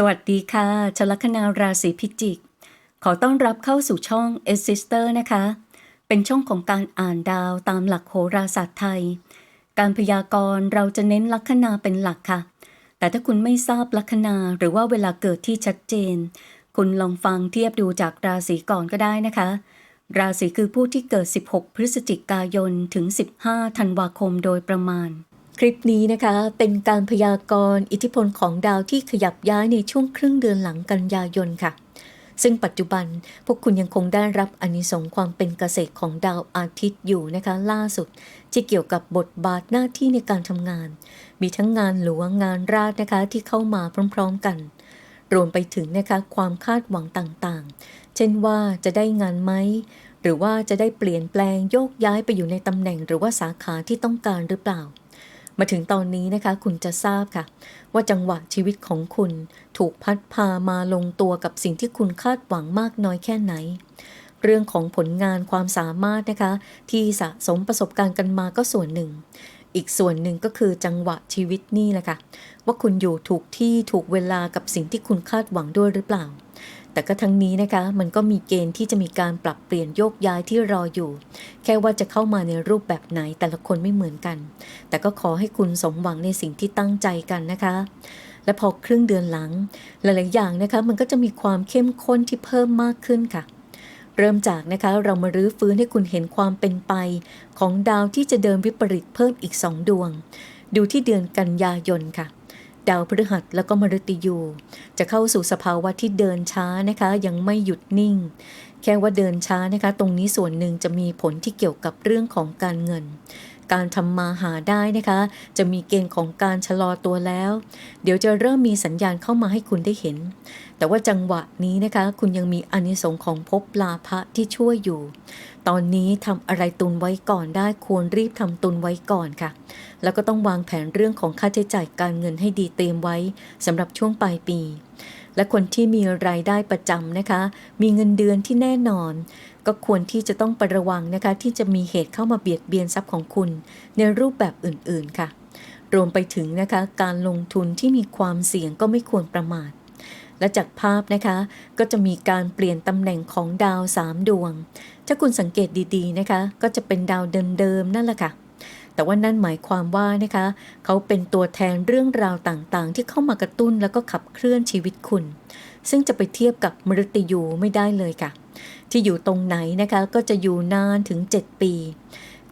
สวัสดีค่ะชลคนาราศีพิจิก ขอต้อนรับเข้าสู่ช่อง e s s i s t e r นะคะ เป็นช่องของการอ่านดาวตามหลักโหราศาสตร์ไทย การพยากรณ์เราจะเน้นลัคนาเป็นหลักค่ะ แต่ถ้าคุณไม่ทราบลัคนาหรือว่าเวลาเกิดที่ชัดเจน คุณลองฟังเทียบดูจากราศีก่อนก็ได้นะคะ ราศีคือผู้ที่เกิด 16 พฤศจิกายนถึง 15 ธันวาคมโดยประมาณ คลิปนี้นะคะ เป็นการพยากรณ์อิทธิพลของดาวที่ขยับย้ายในช่วงครึ่งเดือนหลังกันยายนค่ะ ซึ่งปัจจุบันพวกคุณยังคงได้รับอนิสงส์ความเป็นเกษตรของดาวอาทิตย์อยู่นะคะ ล่าสุดที่เกี่ยวกับบทบาทหน้าที่ในการทำงาน มีทั้งงานหลวงงานราชนะคะที่เข้ามาพร้อม ๆ กัน รวมไปถึงนะคะความคาดหวังต่างๆ เช่นว่าจะได้งานไหมหรือว่าจะได้เปลี่ยนแปลงโยกย้ายไปอยู่ในตำแหน่งหรือว่าสาขาที่ต้องการหรือเปล่า มาถึงตอนนี้นะคะคุณจะทราบค่ะ ว่าจังหวะชีวิตของคุณถูกพัดพามาลงตัวกับสิ่งที่คุณคาดหวังมากน้อยแค่ไหน เรื่องของผลงานความสามารถนะคะ ที่สะสมประสบการณ์กันมาก็ส่วนหนึ่ง อีกส่วนหนึ่งก็คือจังหวะชีวิตนี่แหละค่ะว่าคุณอยู่ถูกที่ถูกเวลากับสิ่งที่คุณคาดหวังด้วยหรือเปล่า แต่ก็ทั้งนี้นะคะ มันก็มีเกณฑ์ที่จะมีการปรับเปลี่ยนโยกย้ายที่รออยู่ แค่ว่าจะเข้ามาในรูปแบบไหนแต่ละคนไม่เหมือนกัน แต่ก็ขอให้คุณสมหวังในสิ่งที่ตั้งใจกันนะคะ และพอครึ่งเดือนหลัง หลายๆอย่างนะคะ มันก็จะมีความเข้มข้นที่เพิ่มมากขึ้นค่ะเริ่มจากนะคะเรามารื้อฟื้นให้คุณเห็นความเป็นไป ของดาวที่จะเดินวิปริตเพิ่มอีกสองดวง ดูที่เดือนกันยายนค่ะ ดาวพฤหัสแล้วก็มฤตยู จะเข้าสู่สภาวะที่เดินช้านะคะ ยังไม่หยุดนิ่ง แค่ว่าเดินช้านะคะ ตรงนี้ส่วนหนึ่งจะมีผลที่เกี่ยวกับเรื่องของการเงิน การทำมาหาได้นะคะ จะมีเกณฑ์ของการชะลอตัวแล้ว เดี๋ยวจะเริ่มมีสัญญาณเข้ามาให้คุณได้เห็น แต่ว่าจังหวะนี้นะคะ คุณยังมีอนิสงส์ของภพลาภะที่ช่วยอยู่ ตอนนี้ทำอะไรตุนไว้ก่อนได้ควรรีบทำตุนไว้ก่อนค่ะ แล้วก็ต้องวางแผนเรื่องของค่าใช้จ่ายการเงินให้ดีเตรียมไว้สำหรับช่วงปลายปี และคนที่มีรายได้ประจำนะคะ มีเงินเดือนที่แน่นอน ก็ควรที่จะต้องประระวังนะคะ ที่จะมีเหตุเข้ามาเบียดเบียนทรัพย์ของคุณ ในรูปแบบอื่นๆค่ะ รวมไปถึงนะคะการลงทุนที่มีความเสี่ยงก็ไม่ควรประมาทและจากภาพนะคะ ก็จะมีการเปลี่ยนตำแหน่งของดาว 3 ดวง ถ้าคุณสังเกตดีๆนะคะ ก็จะเป็นดาวเดิมๆนั่นแหละค่ะ แต่ว่านั่นหมายความว่านะคะ เขาเป็นตัวแทนเรื่องราวต่างๆ ที่เข้ามากระตุ้นแล้วก็ขับเคลื่อนชีวิตคุณ ซึ่งจะไปเทียบกับมฤตยูไม่ได้เลยค่ะ ที่อยู่ตรงไหนนะคะก็จะอยู่นานถึง 7 ปี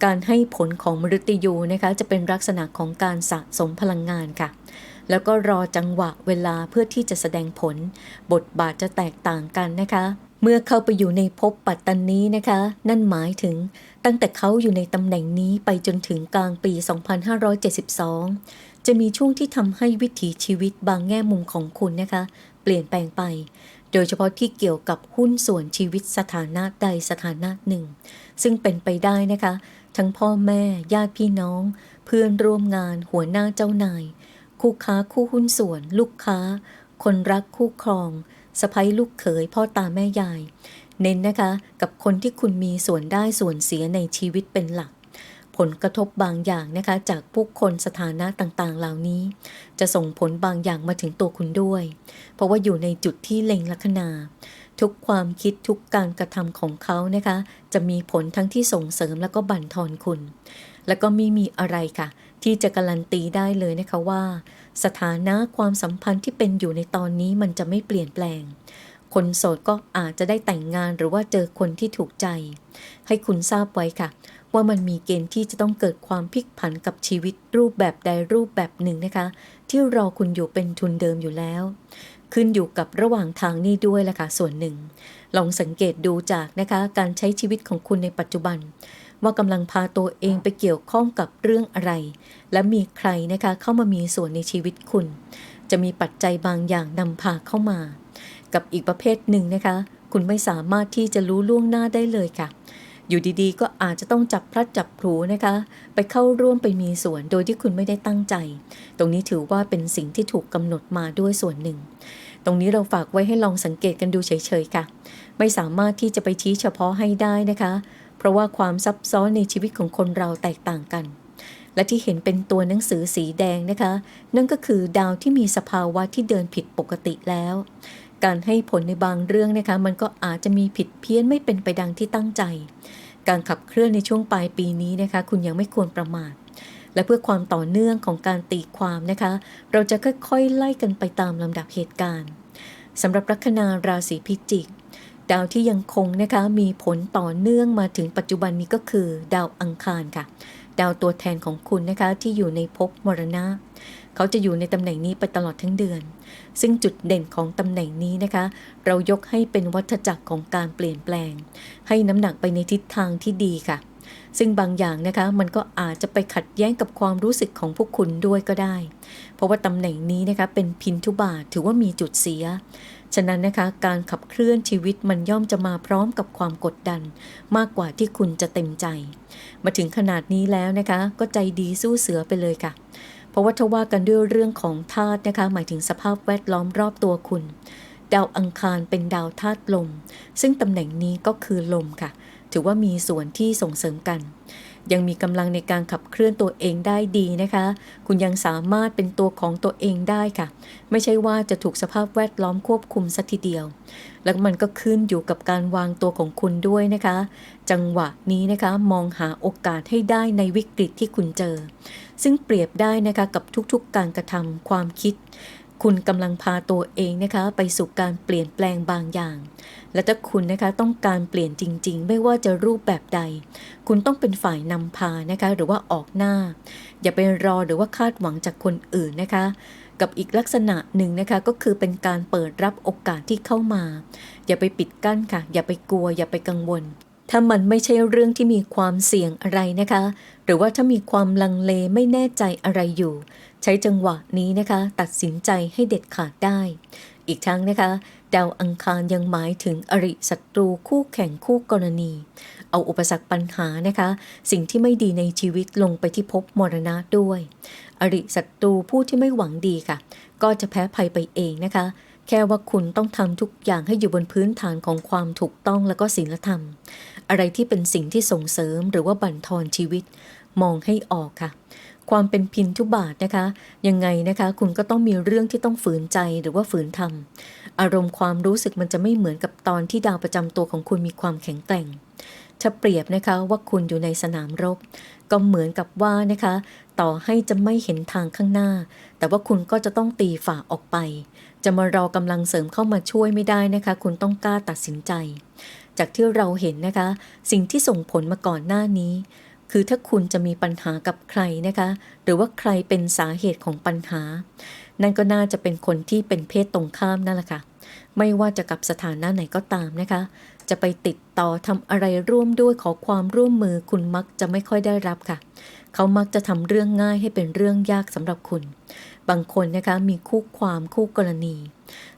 การให้ผลของมฤตยูนะคะจะเป็นลักษณะของการสะสมพลังงานค่ะ แล้วก็รอจังหวะเวลาเพื่อที่จะแสดงผล บทบาทจะแตกต่างกันนะคะ เมื่อเข้าไปอยู่ในภพปัตตานีนะคะ นั่นหมายถึงตั้งแต่เขาอยู่ในตำแหน่งนี้ไปจนถึงกลางปี 2572 จะมีช่วงที่ทำให้วิถีชีวิตบางแง่มุมของคุณนะคะ เปลี่ยนแปลงไป โดยเฉพาะที่เกี่ยวกับหุ้นส่วนชีวิตสถานะใดสถานะหนึ่ง ซึ่งเป็นไปได้นะคะ ทั้งพ่อแม่ญาติพี่น้อง เพื่อนร่วมงาน หัวหน้าเจ้านาย คู่ค้าคู่หุ้นส่วน ลูกค้า คนรักคู่ครอง สะพ้ยลูกเขยพ่อตาแม่ยาย เน้นนะคะกับคนที่คุณมีส่วนได้ส่วนเสียในชีวิตเป็นหลัก ผลกระทบบางอย่างนะคะจากผู้คนสถานะต่างๆ เหล่านี้ จะส่งผลบางอย่างมาถึงตัวคุณด้วย เพราะว่าอยู่ในจุดที่เล็งลัคนาทุกความคิดทุกการกระทำของเขานะคะ จะมีผลทั้งที่ส่งเสริมแล้วก็บั่นทอนคุณ แล้วก็ไม่มีอะไรค่ะ ที่จะการันตีได้เลยนะคะว่า สถานะความสัมพันธ์ที่เป็นอยู่ในตอนนี้มันจะไม่เปลี่ยนแปลง คนโสดก็อาจจะได้แต่งงานหรือว่าเจอคนที่ถูกใจ ให้คุณทราบไว้ค่ะ ว่ามันมีเกณฑ์ที่จะต้องเกิดความพลิกผันกับชีวิตรูปแบบใดรูปแบบหนึ่งนะคะ ที่รอคุณอยู่เป็นทุนเดิมอยู่แล้ว ขึ้นอยู่กับระหว่างทางนี้ด้วยแหละค่ะส่วนหนึ่ง ลองสังเกตดูจากนะคะการใช้ชีวิตของคุณในปัจจุบัน ว่ากำลังพาตัวเองไปเกี่ยวข้องกับเรื่องอะไร และมีใครนะคะเข้ามามีส่วนในชีวิตคุณ จะมีปัจจัยบางอย่างนำพาเข้ามา กับอีกประเภทหนึ่งนะคะ คุณไม่สามารถที่จะรู้ล่วงหน้าได้เลยค่ะ อยู่ดีๆ ก็อาจจะต้องจับพลัดจับผูนะคะ ไปเข้าร่วมไปมีส่วนโดยที่คุณไม่ได้ตั้งใจ ตรงนี้ถือว่าเป็นสิ่งที่ถูกกำหนดมาด้วยส่วนหนึ่ง ตรงนี้เราฝากไว้ให้ลองสังเกตกันดูเฉยๆค่ะ ไม่สามารถที่จะไปชี้เฉพาะให้ได้นะคะ เพราะว่าความซับซ้อนในชีวิตของคนเราแตกต่างกัน และที่เห็นเป็นตัวหนังสือสีแดงนะคะ นั่นก็คือดาวที่มีสภาวะที่เดินผิดปกติแล้ว การให้ผลในบางเรื่องนะคะ มันก็อาจจะมีผิดเพี้ยนไม่เป็นไปดังที่ตั้งใจ การขับเคลื่อนในช่วงปลายปีนี้นะคะ คุณยังไม่ควรประมาทและเพื่อความต่อเนื่องของการตีความนะคะ เราจะค่อยๆ ไล่กันไปตามลำดับเหตุการณ์สำหรับลัคนาราศีพิจิก ดาวที่ยังคงนะคะมีผลต่อเนื่องมาถึงปัจจุบันนี้ก็คือ ดาวอังคารค่ะ ดาวตัวแทนของคุณนะคะที่อยู่ในภพมรณะ เขาจะอยู่ในตำแหน่งนี้ไปตลอดทั้งเดือน ซึ่งจุดเด่นของตำแหน่งนี้นะคะ เรายกให้เป็นวัฏจักรของการเปลี่ยนแปลง ให้น้ำหนักไปในทิศทางที่ดีค่ะซึ่งบางอย่างนะคะมันก็อาจจะไปขัดแย้งกับความรู้สึกของพวกคุณด้วยก็ได้ เพราะว่าตำแหน่งนี้นะคะเป็นพินทุบาทถือว่ามีจุดเสีย ฉะนั้นนะคะการขับเคลื่อนชีวิตมันย่อมจะมาพร้อมกับความกดดัน มากกว่าที่คุณจะเต็มใจ มาถึงขนาดนี้แล้วนะคะ ก็ใจดีสู้เสือไปเลยค่ะ เพราะว่าถ้าว่ากันด้วยเรื่องของธาตุนะคะ หมายถึงสภาพแวดล้อมรอบตัวคุณ ดาวอังคารเป็นดาวธาตุลม ซึ่งตำแหน่งนี้ก็คือลมค่ะ ถือว่ามีส่วนที่ส่งเสริมกัน ยังมีกำลังในการขับเคลื่อนตัวเองได้ดีนะคะ คุณยังสามารถเป็นตัวของตัวเองได้ค่ะ ไม่ใช่ว่าจะถูกสภาพแวดล้อมควบคุมสัทีเดียว แล้วมันก็ขึ้นอยู่กับการวางตัวของคุณด้วยนะคะ จังหวะนี้นะคะมองหาโอกาสให้ได้ในวิกฤตที่คุณเจอ ซึ่งเปรียบได้นะคะกับทุกๆการกระทำความคิด คุณกำลังพาตัวเองนะคะ ไปสู่การเปลี่ยนแปลงบางอย่าง และถ้าคุณนะคะต้องการเปลี่ยนจริง ๆ ไม่ว่าจะรูปแบบใด คุณต้องเป็นฝ่ายนำพานะคะ หรือว่าออกหน้า อย่าไปรอหรือว่าคาดหวังจากคนอื่นนะคะ กับอีกลักษณะหนึ่งนะคะก็คือเป็นการเปิดรับโอกาสที่เข้ามา อย่าไปปิดกั้นค่ะ อย่าไปกลัว อย่าไปกังวลถ้ามันไม่ใช่เรื่องที่มีความเสี่ยงอะไรนะคะ หรือว่าถ้ามีความลังเลไม่แน่ใจอะไรอยู่ ช้จังหวะนี้นะคะ ตัดสินใจให้เด็ดขาดได้ อีกทั้งนะคะ ดาวอังคารยังหมายถึงอริศัตรูคู่แข่งคู่กรณี เอาอุปสรรคปัญหานะคะ สิ่งที่ไม่ดีในชีวิตลงไปที่ภพมรณะด้วย อริศัตรูผู้ที่ไม่หวังดีค่ะ ก็จะแพ้ภัยไปเองนะคะ แค่ว่าคุณต้องทำทุกอย่างให้อยู่บนพื้นฐานของความถูกต้องและก็ศีลธรรม อะไรที่เป็นสิ่งที่ส่งเสริมหรือว่าบั่นทอนชีวิต มองให้ออกค่ะ ความเป็นพินทุบาทนะคะ ยังไงนะคะ คุณก็ต้องมีเรื่องที่ต้องฝืนใจหรือว่าฝืนทำอารมณ์ความรู้สึกมันจะไม่เหมือนกับตอนที่ดาวประจำตัวของคุณมีความแข็งแกร่งถ้าเปรียบนะคะว่าคุณอยู่ในสนามรบ ก็เหมือนกับว่านะคะ ต่อให้จะไม่เห็นทางข้างหน้า แต่ว่าคุณก็จะต้องตีฝ่าออกไป จะมารอกำลังเสริมเข้ามาช่วยไม่ได้นะคะ คุณต้องกล้าตัดสินใจ จากที่เราเห็นนะคะ สิ่งที่ส่งผลมาก่อนหน้านี้ คือถ้าคุณจะมีปัญหากับใครนะคะ หรือว่าใครเป็นสาเหตุของปัญหา นั่นก็น่าจะเป็นคนที่เป็นเพศตรงข้ามนั่นแหละค่ะ ไม่ว่าจะกับสถานะไหนก็ตามนะคะ จะไปติดต่อทำอะไรร่วมด้วยขอความร่วมมือคุณมักจะไม่ค่อยได้รับค่ะ เขามักจะทำเรื่องง่ายให้เป็นเรื่องยากสำหรับคุณ บางคนนะคะมีคู่ความคู่กรณี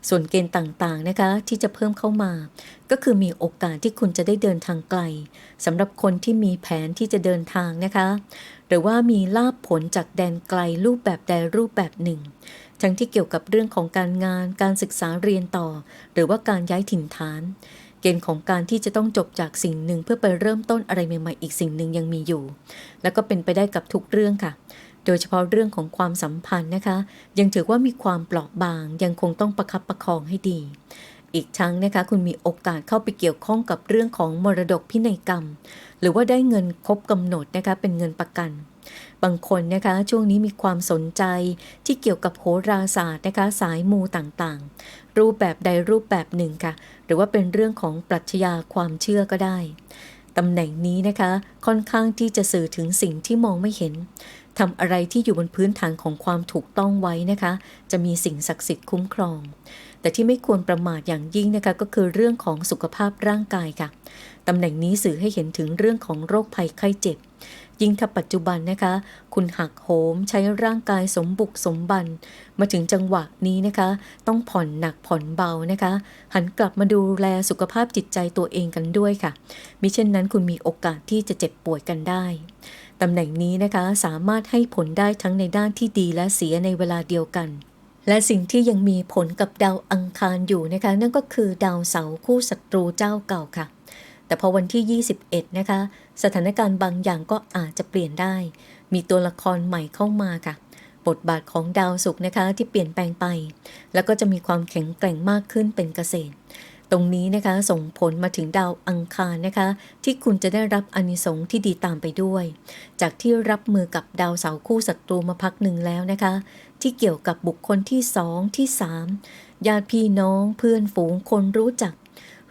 ส่วนเกณฑ์ต่างๆนะคะที่จะเพิ่มเข้ามา ก็คือมีโอกาสที่คุณจะได้เดินทางไกลสำหรับคนที่มีแผนที่จะเดินทางนะคะ หรือว่ามีลาบผลจากแดนไกลรูปแบบใดรูปแบบหนึ่ง ทั้งที่เกี่ยวกับเรื่องของการงานการศึกษาเรียนต่อ หรือว่าการย้ายถิ่นฐาน เกณฑ์ของการที่จะต้องจบจากสิ่งหนึ่งเพื่อไปเริ่มต้นอะไรใหม่ๆอีกสิ่งหนึ่งยังมีอยู่ แล้วก็เป็นไปได้กับทุกเรื่องค่ะ โดยเฉพาะเรื่องของความสัมพันธ์นะคะ ยังถือว่ามีความเปราะบาง ยังคงต้องประคับประคองให้ดี อีกทั้งนะคะคุณมีโอกาสเข้าไปเกี่ยวข้องกับเรื่องของมรดกพินัยกรรม หรือว่าได้เงินครบกำหนดนะคะเป็นเงินประกันบางคนนะคะช่วงนี้มีความสนใจที่เกี่ยวกับโหราศาสตร์นะคะสายมูต่างๆ รูปแบบใดรูปแบบหนึ่งค่ะ หรือว่าเป็นเรื่องของปรัชญาความเชื่อก็ได้ตำแหน่งนี้นะคะค่อนข้างที่จะสื่อถึงสิ่งที่มองไม่เห็น ทำอะไรที่อยู่บนพื้นฐานของความถูกต้องไว้นะคะ จะมีสิ่งศักดิ์สิทธิ์คุ้มครอง แต่ที่ไม่ควรประมาทอย่างยิ่งนะคะก็คือเรื่องของสุขภาพร่างกายค่ะตำแหน่งนี้สื่อให้เห็นถึงเรื่องของโรคภัยไข้เจ็บ ยิ่งถ้าปัจจุบันนะคะ คุณหักโหมใช้ร่างกายสมบุกสมบัน มาถึงจังหวะนี้นะคะ ต้องผ่อนหนักผ่อนเบานะคะ หันกลับมาดูแลสุขภาพจิตใจตัวเองกันด้วยค่ะมิเช่นนั้นคุณมีโอกาสที่จะเจ็บป่วยกันได้ ตำแหน่งนี้นะคะสามารถให้ผลได้ทั้งในด้านที่ดีและเสียในเวลาเดียวกัน และสิ่งที่ยังมีผลกับดาวอังคารอยู่นะคะ นั่นก็คือดาวเสาร์คู่ศัตรูเจ้าเก่าค่ะ แต่พอวันที่ 21 นะคะ สถานการณ์บางอย่างก็อาจจะเปลี่ยนได้ มีตัวละครใหม่เข้ามาค่ะ บทบาทของดาวศุกร์นะคะที่เปลี่ยนแปลงไป แล้วก็จะมีความแข็งแกร่งมากขึ้นเป็นเกษตร ตรงนี้นะคะส่งผลมาถึงดาวอังคารนะคะ ที่คุณจะได้รับอานิสงส์ที่ดีตามไปด้วย จากที่รับมือกับดาวเสาร์คู่ศัตรูมาพักหนึ่งแล้วนะคะ ที่เกี่ยวกับบุคคลที่สองที่สามญาติพี่น้องเพื่อนฝูงคนรู้จัก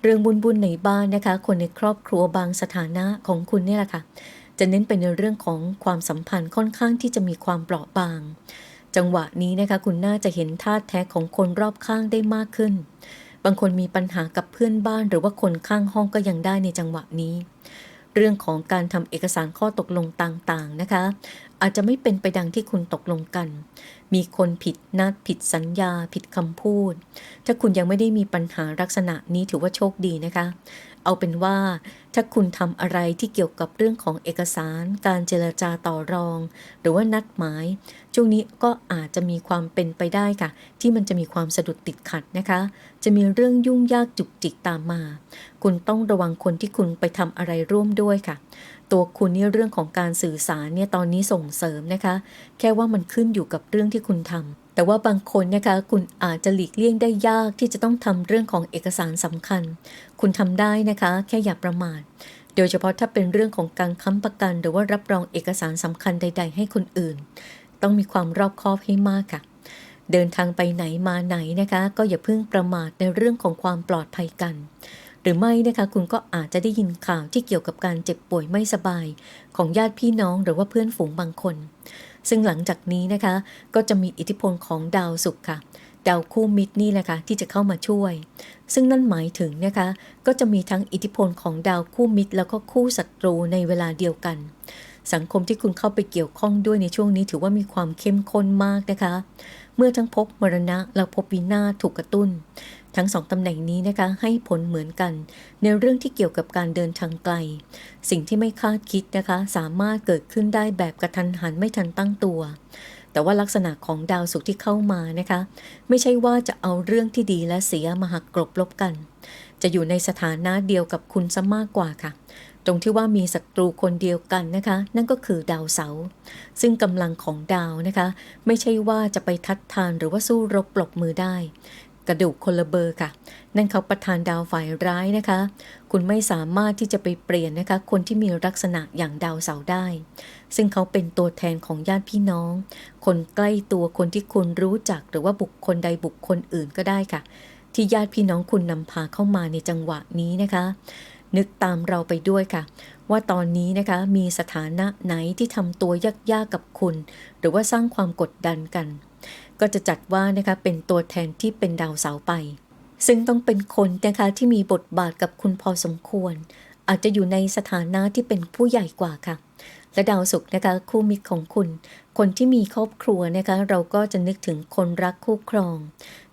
เรื่องบุญบุญในบ้านนะคะ คนในครอบครัวบางสถานะของคุณเนี่ยแหละค่ะ จะเน้นไปในเรื่องของความสัมพันธ์ค่อนข้างที่จะมีความเปราะบาง จังหวะนี้นะคะคุณน่าจะเห็นท่าแท้ของคนรอบข้างได้มากขึ้น บางคนมีปัญหากับเพื่อนบ้านหรือว่าคนข้างห้องก็ยังได้ในจังหวะนี้ เรื่องของการทำเอกสารข้อตกลงต่างๆนะคะ อาจจะไม่เป็นไปดังที่คุณตกลงกัน มีคนผิดนัดผิดสัญญา ผิดคำพูด ถ้าคุณยังไม่ได้มีปัญหาลักษณะนี้ถือว่าโชคดีนะคะ เอาเป็นว่า ถ้าคุณทำอะไรที่เกี่ยวกับเรื่องของเอกสาร การเจรจาต่อรอง หรือว่านัดหมาย ช่วงนี้ก็อาจจะมีความเป็นไปได้ค่ะ ที่มันจะมีความสะดุดติดขัดนะคะ จะมีเรื่องยุ่งยากจุกจิกตามมา คุณต้องระวังคนที่คุณไปทำอะไรร่วมด้วยค่ะ ตัวคุณนี่เรื่องของการสื่อสารเนี่ยตอนนี้ส่งเสริมนะคะ แค่ว่ามันขึ้นอยู่กับเรื่องที่คุณทำ แต่ว่าบางคนนะคะคุณอาจจะหลีกเลี่ยงได้ยากที่จะต้องทำเรื่องของเอกสารสำคัญ คุณทำได้นะคะแค่อย่าประมาทโดยเฉพาะถ้าเป็นเรื่องของการค้ำประกัน หรือว่ารับรองเอกสารสำคัญใด ๆ ให้คนอื่น ต้องมีความรอบคอบให้มากค่ะ เดินทางไปไหนมาไหนนะคะ ก็อย่าเพิ่งประมาทในเรื่องของความปลอดภัยกัน หรือไม่นะคะคุณก็อาจจะได้ยินข่าวที่เกี่ยวกับการเจ็บป่วยไม่สบาย ของญาติพี่น้องหรือว่าเพื่อนฝูงบางคน ซึ่งหลังจากนี้นะคะก็จะมีอิทธิพลของดาวศุกร์ค่ะ ดาวคู่มิตรนี่แหละค่ะที่จะเข้ามาช่วย ซึ่งนั่นหมายถึงนะคะก็จะมีทั้งอิทธิพลของดาวคู่มิตร แล้วก็คู่ศัตรูในเวลาเดียวกัน สังคมที่คุณเข้าไปเกี่ยวข้องด้วยในช่วงนี้ถือว่ามีความเข้มข้นมากนะคะ เมื่อทั้งภพมรณะและภพวินาศถูกกระตุ้น ทั้งสองตำแหน่งนี้นะคะให้ผลเหมือนกัน ในเรื่องที่เกี่ยวกับการเดินทางไกล สิ่งที่ไม่คาดคิดนะคะ สามารถเกิดขึ้นได้แบบกระทันหันไม่ทันตั้งตัว แต่ว่าลักษณะของดาวศุกร์ที่เข้ามานะคะ ไม่ใช่ว่าจะเอาเรื่องที่ดีและเสียมาหักกลบลบกัน จะอยู่ในสถานะเดียวกับคุณซะมากกว่าค่ะตรงที่ว่ามีศัตรูคนเดียวกันนะคะ นั่นก็คือดาวเสาร์ซึ่งกำลังของดาวนะคะ ไม่ใช่ว่าจะไปทัดทานหรือว่าสู้รบปลบมือได้ กระดูกคนละเบอร์ค่ะ นั่นเขาประทานดาวฝ่ายร้ายนะคะ คุณไม่สามารถที่จะไปเปลี่ยนนะคะ คนที่มีลักษณะอย่างดาวเสาได้ ซึ่งเขาเป็นตัวแทนของญาติพี่น้อง คนใกล้ตัวคนที่คุณรู้จักหรือว่าบุคคลใดบุคคลอื่นก็ได้ค่ะ ที่ญาติพี่น้องคุณนำพาเข้ามาในจังหวะนี้นะคะ นึกตามเราไปด้วยค่ะ ว่าตอนนี้นะคะมีสถานะไหนที่ทำตัวยากๆกับคุณ หรือว่าสร้างความกดดันกัน ก็จะจัดว่านะคะเป็นตัวแทนที่เป็นดาวเสาไป ซึ่งต้องเป็นคนนะคะที่มีบทบาทกับคุณพอสมควร อาจจะอยู่ในสถานะที่เป็นผู้ใหญ่กว่าค่ะ และดาวศุกร์นะคะคู่มิตรของคุณ คนที่มีครอบครัวนะคะเราก็จะนึกถึงคนรักคู่ครอง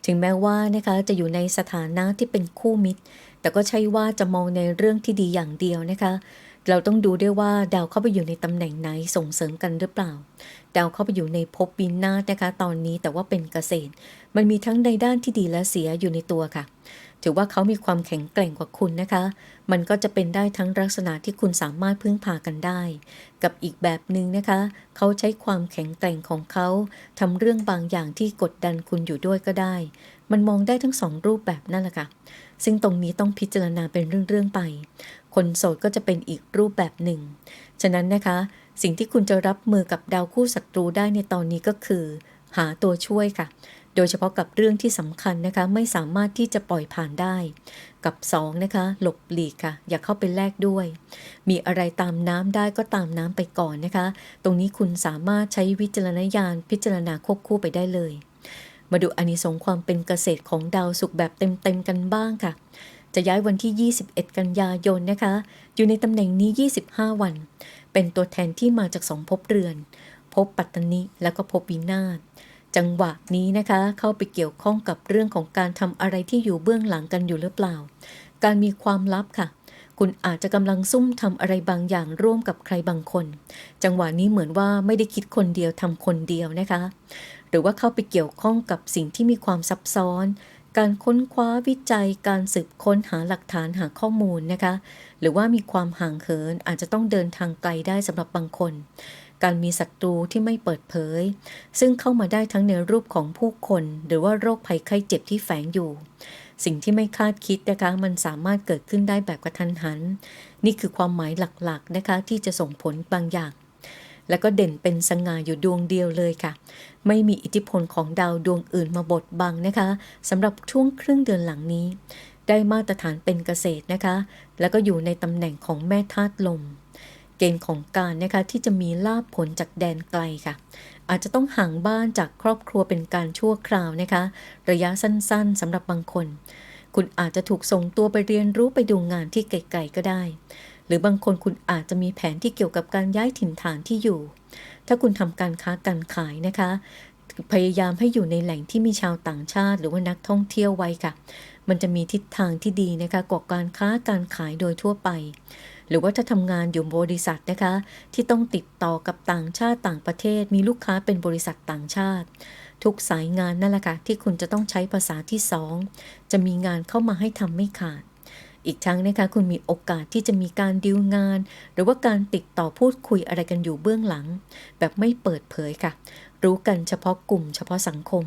ถึงแม้ว่านะคะจะอยู่ในสถานะที่เป็นคู่มิตร แต่ก็ใช่ว่าจะมองในเรื่องที่ดีอย่างเดียวนะคะ เราต้องดูด้วยว่าดาวเข้าไปอยู่ในตำแหน่งไหนส่งเสริมกันหรือเปล่า ดาวเข้าไปอยู่ในภพวินาศนะคะตอนนี้แต่ว่าเป็นเกษตร มันมีทั้งในด้านที่ดีและเสียอยู่ในตัวค่ะ ถือว่าเขามีความแข็งแกร่งกว่าคุณนะคะ มันก็จะเป็นได้ทั้งลักษณะที่คุณสามารถพึ่งพากันได้ กับอีกแบบหนึ่งนะคะ เขาใช้ความแข็งแกร่งของเขาทำเรื่องบางอย่างที่กดดันคุณอยู่ด้วยก็ได้ มันมองได้ทั้งสองรูปแบบนั่นแหละค่ะซึ่งตรงนี้ต้องพิจารณาเป็นเรื่องๆไป คนโสดก็จะเป็นอีกรูปแบบหนึ่ง ฉะนั้นนะคะ สิ่งที่คุณจะรับมือกับดาวคู่ศัตรูได้ในตอนนี้ก็คือ หาตัวช่วยค่ะ โดยเฉพาะกับเรื่องที่สำคัญนะคะ ไม่สามารถที่จะปล่อยผ่านได้ กับ 2 นะคะ หลบหลีกค่ะ อย่าเข้าไปแลกด้วย มีอะไรตามน้ำได้ก็ตามน้ำไปก่อนนะคะ ตรงนี้คุณสามารถใช้วิจารณญาณพิจารณาควบคู่ไปได้เลย มาดูอานิสงส์ความเป็นเกษตรของดาวศุกแบบเต็มๆกันบ้างค่ะ จะย้ายวันที่ 21 กันยายนนะคะ อยู่ในตำแหน่งนี้ 25 วัน เป็นตัวแทนที่มาจากสองภพเรือน ภพปัตตนิแล้วก็ภพวินาศจังหวะนี้นะคะเข้าไปเกี่ยวข้องกับเรื่องของการทำอะไรที่อยู่เบื้องหลังกันอยู่หรือเปล่า การมีความลับค่ะ คุณอาจจะกำลังซุ่มทำอะไรบางอย่างร่วมกับใครบางคน จังหวะนี้เหมือนว่าไม่ได้คิดคนเดียวทำคนเดียวนะคะ หรือว่าเข้าไปเกี่ยวข้องกับสิ่งที่มีความซับซ้อน การค้นคว้าวิจัยการสืบค้นหาหลักฐานหาข้อมูลนะคะ หรือว่ามีความห่างเหินอาจจะต้องเดินทางไกลได้สำหรับบางคน การมีศัตรูที่ไม่เปิดเผย ซึ่งเข้ามาได้ทั้งในรูปของผู้คน หรือว่าโรคภัยไข้เจ็บที่แฝงอยู่ สิ่งที่ไม่คาดคิดนะคะมันสามารถเกิดขึ้นได้แบบกระทันหัน นี่คือความหมายหลักๆนะคะที่จะส่งผลบางอย่าง แล้วก็เด่นเป็นสง่าอยู่ดวงเดียวเลยค่ะ ไม่มีอิทธิพลของดาวดวงอื่นมาบดบังนะคะสำหรับช่วงครึ่งเดือนหลังนี้ ได้มาตรฐานเป็นเกษตรนะคะ แล้วก็อยู่ในตำแหน่งของแม่ธาตุลม เกณฑ์ของการนะคะที่จะมีลาบผลจากแดนไกลค่ะอาจจะต้องห่างบ้านจากครอบครัวเป็นการชั่วคราวนะคะ ระยะสั้นๆสำหรับบางคน คุณอาจจะถูกส่งตัวไปเรียนรู้ไปดูงานที่ไกลๆก็ได้ หรือบางคนคุณอาจจะมีแผนที่เกี่ยวกับการย้ายถิ่นฐานที่อยู่ ถ้าคุณทำการค้าการขายนะคะ พยายามให้อยู่ในแหล่งที่มีชาวต่างชาติ หรือว่านักท่องเที่ยวไว้ค่ะ มันจะมีทิศทางที่ดีนะคะกว่าการค้าการขายโดยทั่วไป หรือว่าถ้าทำงานอยู่บริษัทนะคะ ที่ต้องติดต่อกับต่างชาติต่างประเทศ มีลูกค้าเป็นบริษัทต่างชาติทุกสายงานนั่นแหละค่ะที่คุณจะต้องใช้ภาษาที่สองจะมีงานเข้ามาให้ทำไม่ขาด อีกทั้งนะคะคุณมีโอกาสที่จะมีการดิวงาน หรือว่าการติดต่อพูดคุยอะไรกันอยู่เบื้องหลัง แบบไม่เปิดเผยค่ะ รู้กันเฉพาะกลุ่มเฉพาะสังคม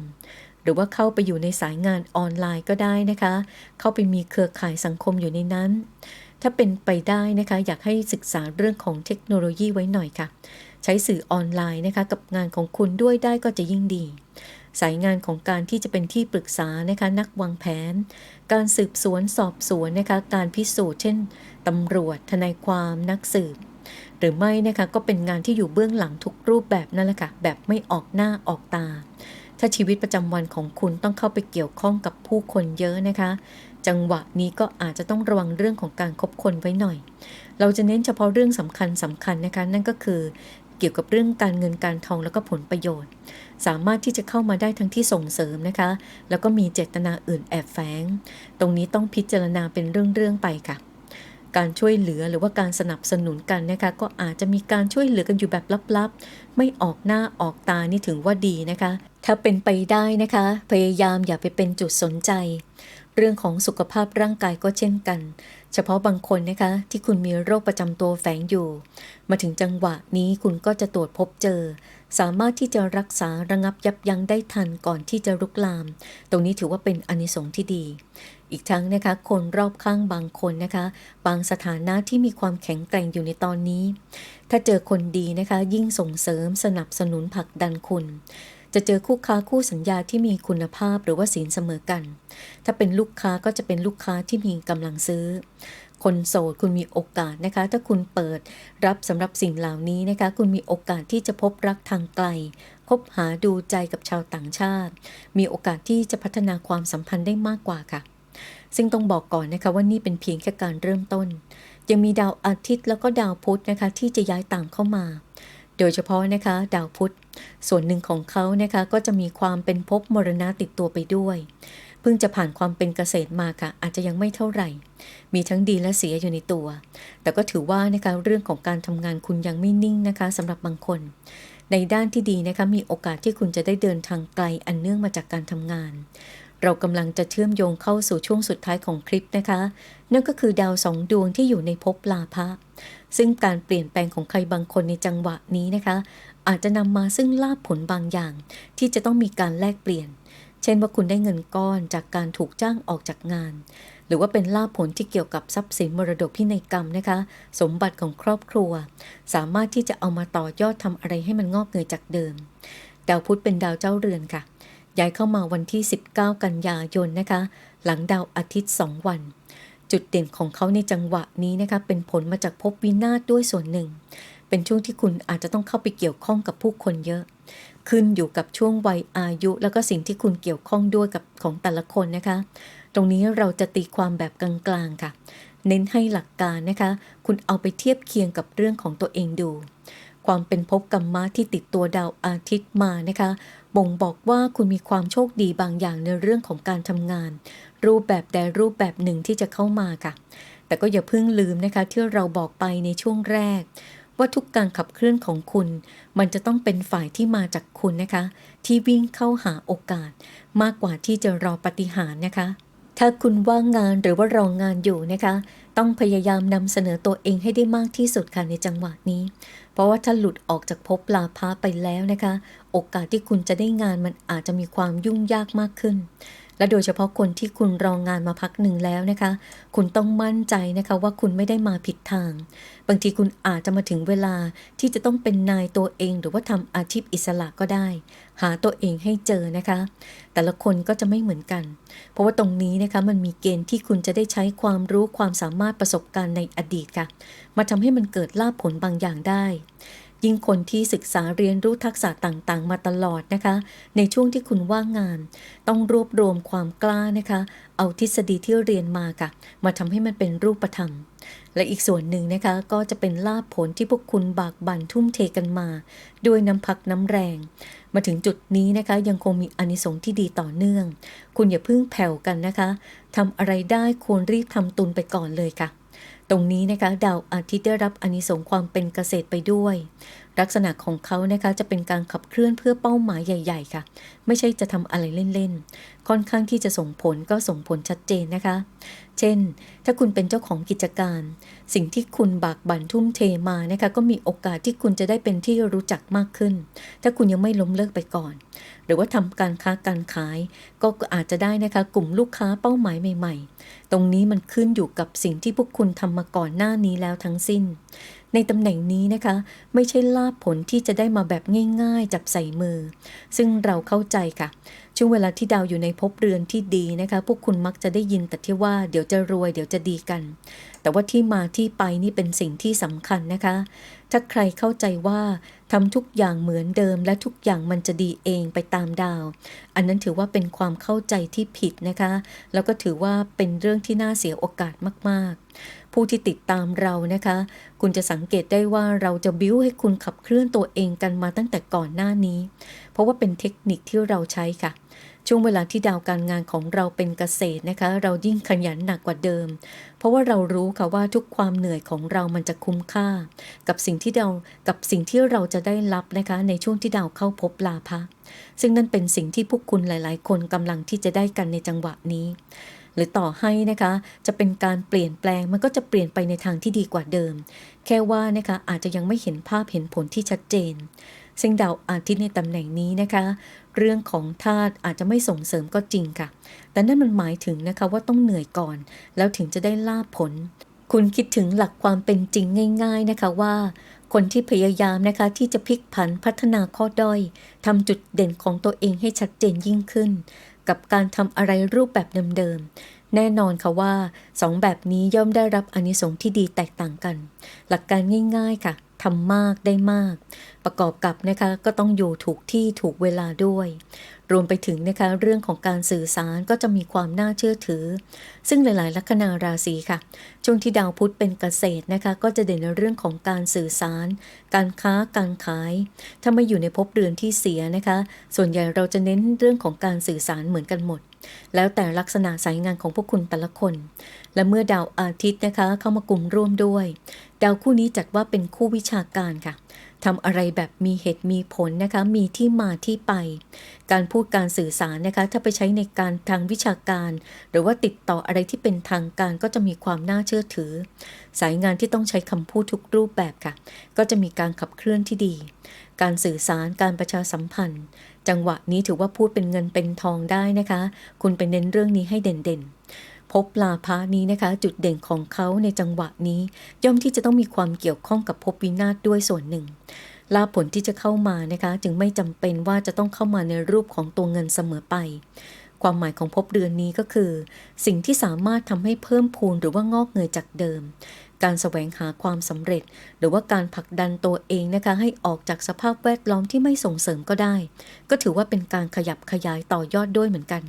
หรือว่าเข้าไปอยู่ในสายงานออนไลน์ก็ได้นะคะ เข้าไปมีเครือข่ายสังคมอยู่ในนั้น ถ้าเป็นไปได้นะคะอยากให้ศึกษาเรื่องของเทคโนโลยีไว้หน่อยค่ะ ใช้สื่อออนไลน์นะคะกับงานของคุณด้วยได้ก็จะยิ่งดี สายงานของการที่จะเป็นที่ปรึกษานะคะนักวางแผน การสืบสวนสอบสวนนะคะการพิสูจน์เช่นตำรวจทนายความนักสืบ หรือไม่นะคะก็เป็นงานที่อยู่เบื้องหลังทุกรูปแบบนั่นแหละค่ะแบบไม่ออกหน้าออกตา ถ้าชีวิตประจำวันของคุณต้องเข้าไปเกี่ยวข้องกับผู้คนเยอะนะคะจังหวะนี้ก็อาจจะต้องระวังเรื่องของการคบคนไว้หน่อย เราจะเน้นเฉพาะเรื่องสำคัญสำคัญนะคะ นั่นก็คือ เกี่ยวกับเรื่องการเงินการทองแล้วก็ผลประโยชน์ สามารถที่จะเข้ามาได้ทั้งที่ส่งเสริมนะคะ แล้วก็มีเจตนาอื่นแอบแฝงตรงนี้ต้องพิจารณาเป็นเรื่องๆไปค่ะ การช่วยเหลือหรือว่าการสนับสนุนกันนะคะ ก็อาจจะมีการช่วยเหลือกันอยู่แบบลับๆ ไม่ออกหน้าออกตานี่ถึงว่าดีนะคะ ถ้าเป็นไปได้นะคะ พยายามอย่าไปเป็นจุดสนใจ เรื่องของสุขภาพร่างกายก็เช่นกัน เฉพาะบางคนนะคะ ที่คุณมีโรคประจำตัวแฝงอยู่ มาถึงจังหวะนี้คุณก็จะตรวจพบเจอ สามารถที่จะรักษาระงับยับยั้งได้ทันก่อนที่จะรุกลาม ตรงนี้ถือว่าเป็นอนิสงส์ที่ดี อีกทั้งนะคะ คนรอบข้างบางคนนะคะ บางสถานะที่มีความแข็งแกร่งอยู่ในตอนนี้ ถ้าเจอคนดีนะคะ ยิ่งส่งเสริมสนับสนุนผลักดันคุณ จะเจอคู่ค้าคู่สัญญาที่มีคุณภาพหรือว่าสินเสมอกัน ถ้าเป็นลูกค้าก็จะเป็นลูกค้าที่มีกำลังซื้อ คนโสดคุณมีโอกาสนะคะ ถ้าคุณเปิดรับสำหรับสิ่งเหล่านี้นะคะ คุณมีโอกาสที่จะพบรักทางไกลคบหาดูใจกับชาวต่างชาติ มีโอกาสที่จะพัฒนาความสัมพันธ์ได้มากกว่าค่ะ ซึ่งต้องบอกก่อนนะคะว่านี่เป็นเพียงแค่การเริ่มต้น ยังมีดาวอาทิตย์แล้วก็ดาวพุธนะคะที่จะย้ายตามเข้ามา โดยเฉพาะนะคะดาวพุธ ส่วนหนึ่งของเขานะคะก็จะมีความเป็นภพมรณะติดตัวไปด้วย เพิ่งจะผ่านความเป็นเกษตรมาค่ะ อาจจะยังไม่เท่าไหร่ มีทั้งดีและเสียอยู่ในตัว แต่ก็ถือว่านะคะเรื่องของการทำงานคุณยังไม่นิ่งนะคะสำหรับบางคน ในด้านที่ดีนะคะมีโอกาสที่คุณจะได้เดินทางไกลอันเนื่องมาจากการทำงานเรากำลังจะเชื่อมโยงเข้าสู่ช่วงสุดท้ายของคลิปนะคะ นั่นก็คือดาวสองดวงที่อยู่ในภพลาภะ ซึ่งการเปลี่ยนแปลงของใครบางคนในจังหวะนี้นะคะ อาจจะนำมาซึ่งลาภผลบางอย่าง ที่จะต้องมีการแลกเปลี่ยน เช่นว่าคุณได้เงินก้อนจากการถูกจ้างออกจากงาน หรือว่าเป็นลาภผลที่เกี่ยวกับทรัพย์สินมรดกพินัยกรรมนะคะ สมบัติของครอบครัว สามารถที่จะเอามาต่อยอดทำอะไรให้มันงอกเงยจากเดิม ดาวพุธเป็นดาวเจ้าเรือนค่ะย้ายเข้ามาวันที่ 19 กันยายนนะคะ หลังดาวอาทิตย์ 2 วัน จุดเด่นของเขาในจังหวะนี้นะคะเป็นผลมาจากภพวินาศด้วยส่วนหนึ่ง เป็นช่วงที่คุณอาจจะต้องเข้าไปเกี่ยวข้องกับผู้คนเยอะ ขึ้นอยู่กับช่วงวัยอายุ แล้วก็สิ่งที่คุณเกี่ยวข้องด้วยกับของแต่ละคนนะคะ ตรงนี้เราจะตีความแบบกลางๆค่ะ เน้นให้หลักการนะคะ คุณเอาไปเทียบเคียงกับเรื่องของตัวเองดู ความเป็นภพกรรมะที่ติดตัวดาวอาทิตย์มานะคะบ่งบอกว่าคุณมีความโชคดีบางอย่างในเรื่องของการทำงาน รูปแบบใดรูปแบบหนึ่งที่จะเข้ามาค่ะ แต่ก็อย่าเพิ่งลืมนะคะ ที่เราบอกไปในช่วงแรก ว่าทุกการขับเคลื่อนของคุณ มันจะต้องเป็นฝ่ายที่มาจากคุณนะคะ ที่วิ่งเข้าหาโอกาส มากกว่าที่จะรอปฏิหารนะคะ ถ้าคุณว่างงานหรือว่ารองงานอยู่นะคะ ต้องพยายามนำเสนอตัวเองให้ได้มากที่สุดค่ะในจังหวะนี้ เพราะว่าถ้าหลุดออกจากภพลาภะไปแล้วนะคะ โอกาสที่คุณจะได้งานมันอาจจะมีความยุ่งยากมากขึ้น และโดยเฉพาะคนที่คุณรองงานมาพักหนึ่งแล้วนะคะ คุณต้องมั่นใจนะคะว่าคุณไม่ได้มาผิดทาง บางทีคุณอาจจะมาถึงเวลาที่จะต้องเป็นนายตัวเอง หรือว่าทำอาชีพอิสระก็ได้ หาตัวเองให้เจอนะคะ แต่ละคนก็จะไม่เหมือนกัน เพราะว่าตรงนี้นะคะมันมีเกณฑ์ที่คุณจะได้ใช้ความรู้ความสามารถประสบการณ์ในอดีตค่ะ มาทำให้มันเกิดลาภผลบางอย่างได้ ยิ่งคนที่ศึกษาเรียนรู้ทักษะต่างๆ มาตลอดนะคะ ในช่วงที่คุณว่างงาน ต้องรวบรวมความกล้านะคะ เอาทฤษฎีที่เรียนมาค่ะ มาทำให้มันเป็นรูปธรรม และอีกส่วนหนึ่งนะคะ ก็จะเป็นลาภผลที่พวกคุณบากบั่นทุ่มเทกันมา ด้วยน้ำพักน้ำแรง มาถึงจุดนี้นะคะ ยังคงมีอานิสงส์ที่ดีต่อเนื่อง คุณอย่าเพิ่งแผ่วกันนะคะทำอะไรได้ควรรีบทำตุนไปก่อนเลยค่ะ ตรงนี้นะคะดาวอาทิตย์ได้รับอนิสงส์ความเป็นเกษตรไปด้วย ลักษณะของเขานะคะจะเป็นการขับเคลื่อนเพื่อเป้าหมายใหญ่ ๆ ค่ะ ไม่ใช่จะทำอะไรเล่น ๆ ค่อนข้างที่จะส่งผลก็ส่งผลชัดเจนนะคะ เช่น ถ้าคุณเป็นเจ้าของกิจการ สิ่งที่คุณบากบั่นทุ่มเทมานะคะก็มีโอกาสที่คุณจะได้เป็นที่รู้จักมากขึ้น ถ้าคุณยังไม่ล้มเลิกไปก่อน หรือว่าทำการค้าการขาย ก็อาจจะได้นะคะกลุ่มลูกค้าเป้าหมายใหม่ ๆ ตรงนี้มันขึ้นอยู่กับสิ่งที่พวกคุณทำมาก่อนหน้านี้แล้วทั้งสิ้น ในตำแหน่งนี้นะคะ ไม่ใช่ลาภผลที่จะได้มาแบบง่าย ๆ จับใส่มือ ซึ่งเราเข้าใจค่ะ ช่วงเวลาที่ดาวอยู่ในภพเรือนที่ดีนะคะ พวกคุณมักจะได้ยินแต่ที่ว่าเดี๋ยวจะรวยเดี๋ยวจะดีกัน แต่ว่าที่มาที่ไปนี่เป็นสิ่งที่สำคัญนะคะ ถ้าใครเข้าใจว่าทำทุกอย่างเหมือนเดิม และทุกอย่างมันจะดีเองไปตามดาว อันนั้นถือว่าเป็นความเข้าใจที่ผิดนะคะ แล้วก็ถือว่าเป็นเรื่องที่น่าเสียโอกาสมากๆ ผู้ที่ติดตามเรานะคะ คุณจะสังเกตได้ว่าเราจะบิ้วให้คุณขับเคลื่อนตัวเองกันมาตั้งแต่ก่อนหน้านี้ เพราะว่าเป็นเทคนิคที่เราใช้ค่ะ ช่วงเวลาที่ดาวการงานของเราเป็นเกษตรนะคะ เรายิ่งขยันหนักกว่าเดิม เพราะว่าเรารู้ค่ะว่าทุกความเหนื่อยของเรามันจะคุ้มค่า กับสิ่งที่เรากับสิ่งที่เราจะได้รับนะคะ ในช่วงที่ดาวเข้าพบลาภะซึ่งนั่นเป็นสิ่งที่พวกคุณหลาย ๆ คนกำลังที่จะได้กันในจังหวะนี้ หรือต่อให้นะคะ จะเป็นการเปลี่ยนแปลงมันก็จะเปลี่ยนไปในทางที่ดีกว่าเดิม แค่ว่านะคะอาจจะยังไม่เห็นภาพเห็นผลที่ชัดเจน ซึ่งดาวอาทิตย์ในตำแหน่งนี้นะคะ เรื่องของธาตุอาจจะไม่ส่งเสริมก็จริงค่ะ แต่นั่นมันหมายถึงนะคะว่าต้องเหนื่อยก่อน แล้วถึงจะได้ลาภผล คุณคิดถึงหลักความเป็นจริงง่าย ๆนะคะว่าคนที่พยายามนะคะที่จะพลิกผันพัฒนาข้อด้อยทำจุดเด่นของตัวเองให้ชัดเจนยิ่งขึ้น กับการทำอะไรรูปแบบเดิมๆ แน่นอนค่ะว่าสองแบบนี้ย่อมได้รับอนิสงส์ที่ดีแตกต่างกัน หลักการง่าย ๆค่ะ ทำมากได้มาก ประกอบกับนะคะก็ต้องอยู่ถูกที่ถูกเวลาด้วย รวมไปถึงนะคะเรื่องของการสื่อสารก็จะมีความน่าเชื่อถือ ซึ่งหลาย ๆ ลัคนาราศีค่ะ ช่วงที่ดาวพุธเป็นเกษตรนะคะก็จะเด่นในเรื่องของการสื่อสาร การค้าการขาย ถ้าไม่อยู่ในภพเรือนที่เสียนะคะ ส่วนใหญ่เราจะเน้นเรื่องของการสื่อสารเหมือนกันหมดแล้วแต่ลักษณะสายงานของพวกคุณแต่ละคน และเมื่อดาวอาทิตย์นะคะเข้ามากลุ่มร่วมด้วย ดาวคู่นี้จัดว่าเป็นคู่วิชาการค่ะทำอะไรแบบมีเหตุมีผลนะคะ มีที่มาที่ไป การพูดการสื่อสารนะคะ ถ้าไปใช้ในการทางวิชาการ หรือว่าติดต่ออะไรที่เป็นทางการก็จะมีความน่าเชื่อถือ สายงานที่ต้องใช้คำพูดทุกรูปแบบค่ะ ก็จะมีการขับเคลื่อนที่ดี การสื่อสารการประชาสัมพันธ์ จังหวะนี้ถือว่าพูดเป็นเงินเป็นทองได้นะคะ คุณไปเน้นเรื่องนี้ให้เด่นๆ พบลาภะนี้นะคะ จุดเด่นของเขาในจังหวะนี้ ย่อมที่จะต้องมีความเกี่ยวข้องกับภพวินาศด้วยส่วนหนึ่งลาผลที่จะเข้ามานะคะ จึงไม่จำเป็นว่าจะต้องเข้ามาในรูปของตัวเงินเสมอไป ความหมายของภพเรือนนี้ก็คือ สิ่งที่สามารถทำให้เพิ่มพูนหรือว่างอกเงยจากเดิม การแสวงหาความสำเร็จ หรือว่าการผลักดันตัวเองนะคะให้ออกจากสภาพแวดล้อมที่ไม่ส่งเสริมก็ได้ ก็ถือว่าเป็นการขยับขยายต่อยอดด้วยเหมือนกัน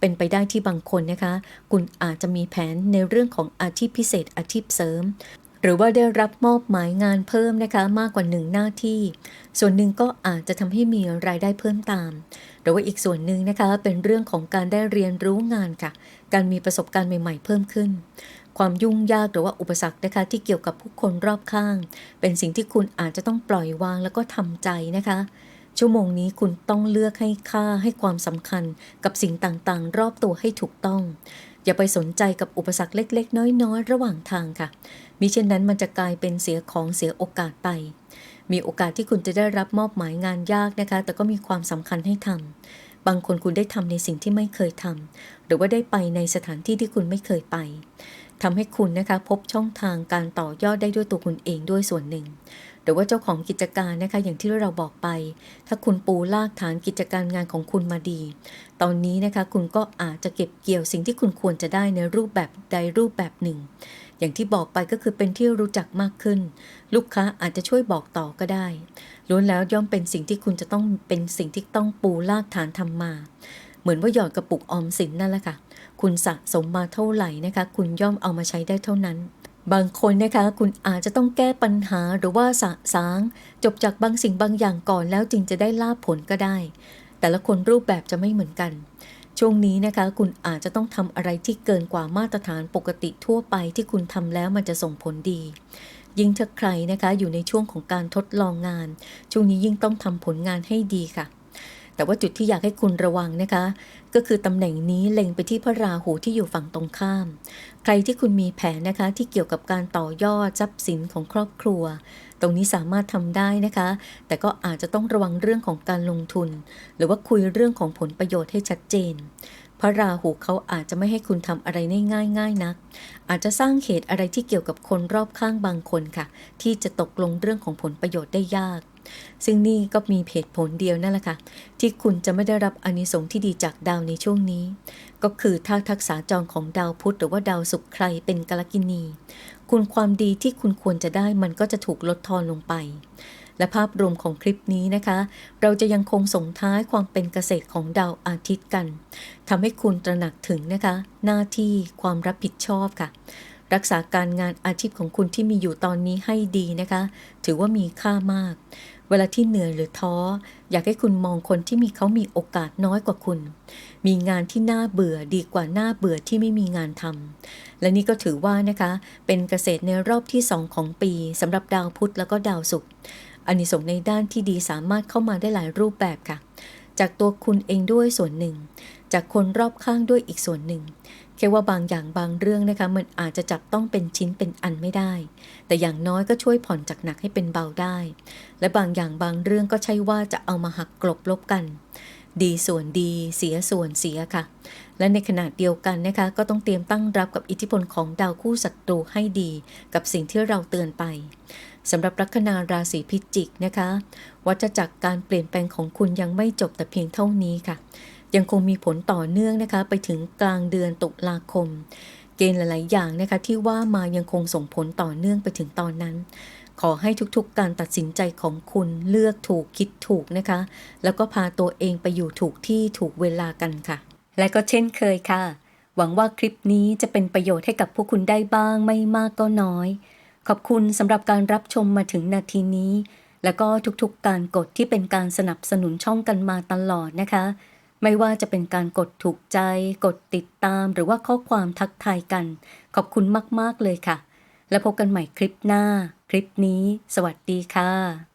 เป็นไปได้ที่บางคนนะคะ คุณอาจจะมีแผนในเรื่องของอาชีพพิเศษอาชีพเสริมหรือว่าได้รับมอบหมายงานเพิ่มนะคะมากกว่าหนึ่งหน้าที่ ส่วนหนึ่งก็อาจจะทำให้มีรายได้เพิ่มตาม หรือว่าอีกส่วนหนึ่งนะคะเป็นเรื่องของการได้เรียนรู้งานค่ะ การมีประสบการณ์ใหม่ ๆ เพิ่มขึ้น ความยุ่งยากหรือว่าอุปสรรคนะคะที่เกี่ยวกับผู้คนรอบข้าง เป็นสิ่งที่คุณอาจจะต้องปล่อยวางแล้วก็ทำใจนะคะ ชั่วโมงนี้คุณต้องเลือกให้ค่าให้ความสำคัญกับสิ่งต่างๆ รอบตัวให้ถูกต้อง อย่าไปสนใจกับอุปสรรคเล็ก ๆ น้อยๆ ระหว่างทางค่ะมิเช่นนั้นมันจะกลายเป็นเสียของเสียโอกาสไป มีโอกาสที่คุณจะได้รับมอบหมายงานยากนะคะ แต่ก็มีความสำคัญให้ทำบางคนคุณได้ทำในสิ่งที่ไม่เคยทำหรือว่าได้ไปในสถานที่ที่คุณไม่เคยไป ทำให้คุณนะคะพบช่องทางการต่อยอดได้ด้วยตัวคุณเองด้วยส่วนหนึ่ง หรือว่าเจ้าของกิจการนะคะอย่างที่เราบอกไป ถ้าคุณปูลากฐานกิจการงานของคุณมาดี ตอนนี้นะคะคุณก็อาจจะเก็บเกี่ยวสิ่งที่คุณควรจะได้ในรูปแบบใดรูปแบบหนึ่ง อย่างที่บอกไปก็คือเป็นที่รู้จักมากขึ้น ลูกค้าอาจจะช่วยบอกต่อก็ได้ล้วนแล้วย่อมเป็นสิ่งที่คุณจะต้องเป็นสิ่งที่ต้องปูลากฐานทำมา มือนว่าหยอดกระปุกออมสินนั่นแหละค่ะ คุณสะสมมาเท่าไหร่นะคะ คุณย่อมเอามาใช้ได้เท่านั้น บางคนนะคะคุณอาจจะต้องแก้ปัญหาหรือว่าสะสาง จบจากบางสิ่งบางอย่างก่อนแล้วจึงจะได้ลาบผลก็ได้ แต่ละคนรูปแบบจะไม่เหมือนกัน ช่วงนี้นะคะ คุณอาจจะต้องทำอะไรที่เกินกว่ามาตรฐานปกติทั่วไปที่คุณทำแล้วมันจะส่งผลดียิ่งถ้าใครนะคะอยู่ในช่วงของการทดลองงาน ช่วงนี้ยิ่งต้องทำผลงานให้ดีค่ะ แต่ว่าจุดที่อยากให้คุณระวังนะคะ ก็คือตำแหน่งนี้เล็งไปที่พระราหูที่อยู่ฝั่งตรงข้าม ใครที่คุณมีแผนนะคะ ที่เกี่ยวกับการต่อยอดทรัพย์สินของครอบครัว ตรงนี้สามารถทำได้นะคะ แต่ก็อาจจะต้องระวังเรื่องของการลงทุน หรือว่าคุยเรื่องของผลประโยชน์ให้ชัดเจนพระราหูเขาอาจจะไม่ให้คุณทำอะไรได้ง่ายง่ายๆนัก อาจจะสร้างเหตุอะไรที่เกี่ยวกับคนรอบข้างบางคนค่ะ ที่จะตกลงเรื่องของผลประโยชน์ได้ยาก ซึ่งนี่ก็มีเหตุผลเดียวนั่นแหละค่ะ ที่คุณจะไม่ได้รับอานิสงส์ที่ดีจากดาวในช่วงนี้ ก็คือถ้าทักษะจรของดาวพุธหรือว่าดาวศุกร์ใครเป็นกาลกินี คุณความดีที่คุณควรจะได้มันก็จะถูกลดทอนลงไป และภาพรวมของคลิปนี้นะคะ เราจะยังคงส่งท้ายความเป็นเกษตรของดาวอาทิตย์กันทำให้คุณตระหนักถึงนะคะ หน้าที่ความรับผิดชอบค่ะรักษาการงานอาชีพของคุณที่มีอยู่ตอนนี้ให้ดีนะคะ ถือว่ามีค่ามาก เวลาที่เหนื่อยหรือท้อ อยากให้คุณมองคนที่มีเขามีโอกาสน้อยกว่าคุณ มีงานที่น่าเบื่อดีกว่าน่าเบื่อที่ไม่มีงานทำและนี่ก็ถือว่านะคะ เป็นเกษตรในรอบที่สองของปีสำหรับดาวพุธแล้วก็ดาวศุกร์อานิสงส์ในด้านที่ดีสามารถเข้ามาได้หลายรูปแบบค่ะ จากตัวคุณเองด้วยส่วนหนึ่ง จากคนรอบข้างด้วยอีกส่วนหนึ่ง แค่ว่าบางอย่างบางเรื่องนะคะมันอาจจะจับต้องเป็นชิ้นเป็นอันไม่ได้ แต่อย่างน้อยก็ช่วยผ่อนจากหนักให้เป็นเบาได้ และบางอย่างบางเรื่องก็ใช่ว่าจะเอามาหักกลบลบกัน ดีส่วนดี เสียส่วนเสียค่ะ และในขณะเดียวกันนะคะ ก็ต้องเตรียมตั้งรับกับอิทธิพลของดาวคู่ศัตรูให้ดี กับสิ่งที่เราเตือนไปสำหรับลัคนาราศีพิจิกนะคะ วัฏจักรการเปลี่ยนแปลงของคุณยังไม่จบแต่เพียงเท่านี้ค่ะ ยังคงมีผลต่อเนื่องนะคะไปถึงกลางเดือนตุลาคม เกณฑ์หลาย ๆ อย่างนะคะที่ว่ามายังคงส่งผลต่อเนื่องไปถึงตอนนั้น ขอให้ทุก ๆ การตัดสินใจของคุณเลือกถูกคิดถูกนะคะ แล้วก็พาตัวเองไปอยู่ถูกที่ถูกเวลากันค่ะ และก็เช่นเคยค่ะ หวังว่าคลิปนี้จะเป็นประโยชน์ให้กับพวกคุณได้บ้างไม่มากก็น้อย ขอบคุณสำหรับการรับชมมาถึงนาทีนี้ แล้วก็ทุกๆ การกดที่เป็นการสนับสนุนช่องกันมาตลอดนะคะ ไม่ว่าจะเป็นการกดถูกใจ กดติดตาม หรือว่าข้อความทักทายกัน ขอบคุณมาก ๆ เลยค่ะ แล้วพบกันใหม่คลิปหน้า คลิปนี้ สวัสดีค่ะ